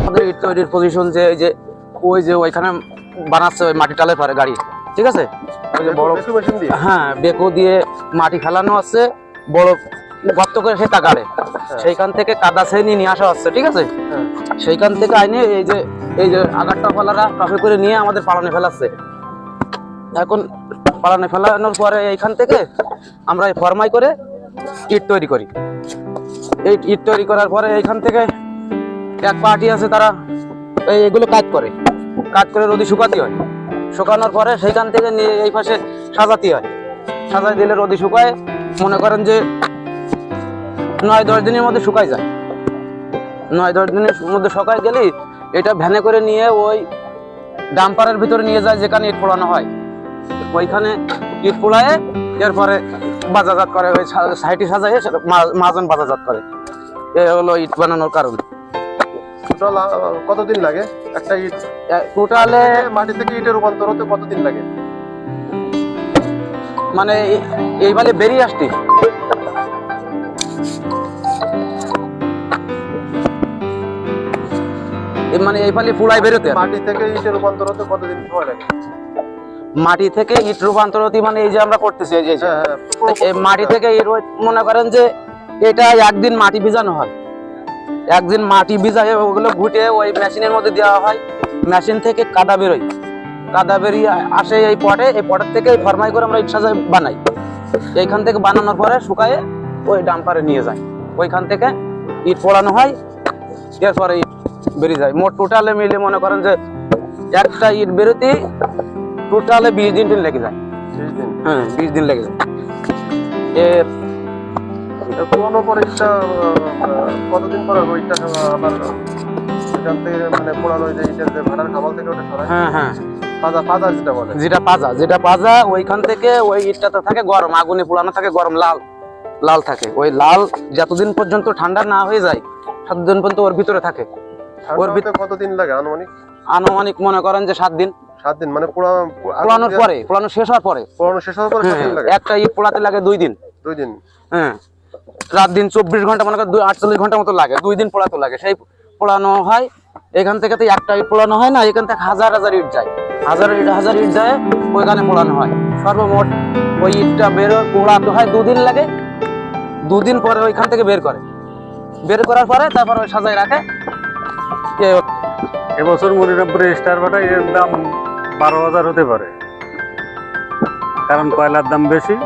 আমাদের ইট তৈরির পজিশন যে এই যে ওই যে ওইখানে বানাচ্ছে ওই মাটি টালে পারে গাড়ি ঠিক আছে? ওই যে বড় বেকু দিয়ে? হ্যাঁ বেকো দিয়ে মাটি ফেলানো আছে বড় গর্ত করে সে তাকারে সেইখান থেকে কাদা শ্রেণি নিয়ে আসা হচ্ছে ঠিক আছে? হ্যাঁ। সেইখান থেকে আইনে এই যে এই যে আগারটা ফেলারা টপে করে নিয়ে আমাদের পালনে ফেলাচ্ছে। এখন পালনে ফেলানোর পরে এইখান থেকে আমরা ফরমাই করে ইট তৈরি করি। এই ইট তৈরি করার পরে এইখান থেকে এক পার্টি আছে তারা এগুলো কাজ করে। কাজ করে রোদি শুকাতে হয়। শুকানোর পরে সেইখান থেকে নিয়ে এই পাশে সাজাতে হয়। সাজাই দিলে রোদি শুকায়। মনে করেন যে নয় দশ দিনের মধ্যে শুকায় যায়। নয় দশ দিনের মধ্যে শুকায় গেলেই এটা ভ্যানে করে নিয়ে ওই ডাম্পারের ভিতরে নিয়ে যায় যেখানে ইট পোড়ানো হয়। ওইখানে ইট পোড়ায় এরপরে বাজারজাত করে ওই সাইটি সাজায় মাজন বাজারজাত করে। এই হলো ইট বানানোর কারণ। টোটাল কতদিন লাগে একটা ইট? টোটালে মাটি থেকে ইটে রূপান্তর হতে কতদিন লাগে? মানে এই- বালে বেরিয়ে আসতি। এ মানে এই ফালি ফুলাই বেরোতে। মাটি থেকে ইটে রূপান্তর হতে কতদিন সময় লাগে? মাটি থেকে ইট রূপান্তরতি মানে এই যে আমরা করতেছি এই যে। হ্যাঁ হ্যাঁ মাটি থেকে ইট মনে করেন যে এটা একদিন মাটি ভিজানো হয়। একদিন মাটি ভিজায় ওগুলো ঘুটে ওই মেশিনের মধ্যে দেওয়া হয় মেশিন থেকে কাদা বেরোয়। কাদা বেরিয়ে আসে এই পটে এই পটের থেকে এই ফরমাই করে আমরা ইট সাজাই বানাই। এইখান থেকে বানানোর পরে শুকায়ে ওই ডাম্পারে নিয়ে যায়। ওইখান থেকে ইট পোড়ানো হয় এরপরে ইট বেরিয়ে যায়। মোট টোটালে মিলে মনে করেন যে একটা ইট বেরোতে টোটালে বিশ দিন টিন লেগে যায়। বিশ দিন হ্যাঁ বিশ দিন লেগে যায়। এর এর পুরোনো পরে কতদিন পরে ওইটা আবার থেকে মানে পুরানো যে ইটের যে ভাড়ার খামাল থেকে ওটা সরাই। হ্যাঁ হ্যাঁ। পাজা পাজা যেটা বলে। যেটা পাজা যেটা পাজা ওইখান থেকে ওই ইটটাতে থাকে গরম আগুনে পোড়ানো থাকে গরম লাল লাল থাকে। ওই লাল যতদিন পর্যন্ত ঠান্ডা না হয়ে যায় ততদিন পর্যন্ত ওর ভিতরে থাকে। ওর ভিত- হতে কতদিন লাগে আনুমানিক? আনুমানিক মনে করেন যে সাত দিন। সাত দিন মানে পুরা পোড়ানোর পরে পোড়ানো শেষ হওয়ার পরে। পুরানো শেষ হওয়ার পরে হ্যাঁ, একটা ইট পোড়াতে লাগে দুই দিন। দুই দিন। হ্যাঁ রাত দিন চব্বিশ ঘণ্টা মনে দুই আটচল্লিশ ঘণ্টা মতো লাগে দুই দিন পোড়াতে লাগে। সেই পোড়ানো হয় এখান থেকে তো একটা ইট পোড়ানো হয় না এখান থেকে হাজার হাজার ইট যায়। হাজার ইট হাজার ইট যায় ওইখানে পোড়ানো হয়। সর্বমোট ওই ইটটা বেরো পোড়াতে হয় দুদিন লাগে। দুদিন পরে ওইখান থেকে বের করে। বের করার পরে তারপর ওই সাজায় রাখে। এবছর মনিরামপুরে স্টার বাটা এর দাম বারো হাজার হতে পারে। কারণ কয়লার দাম বেশি?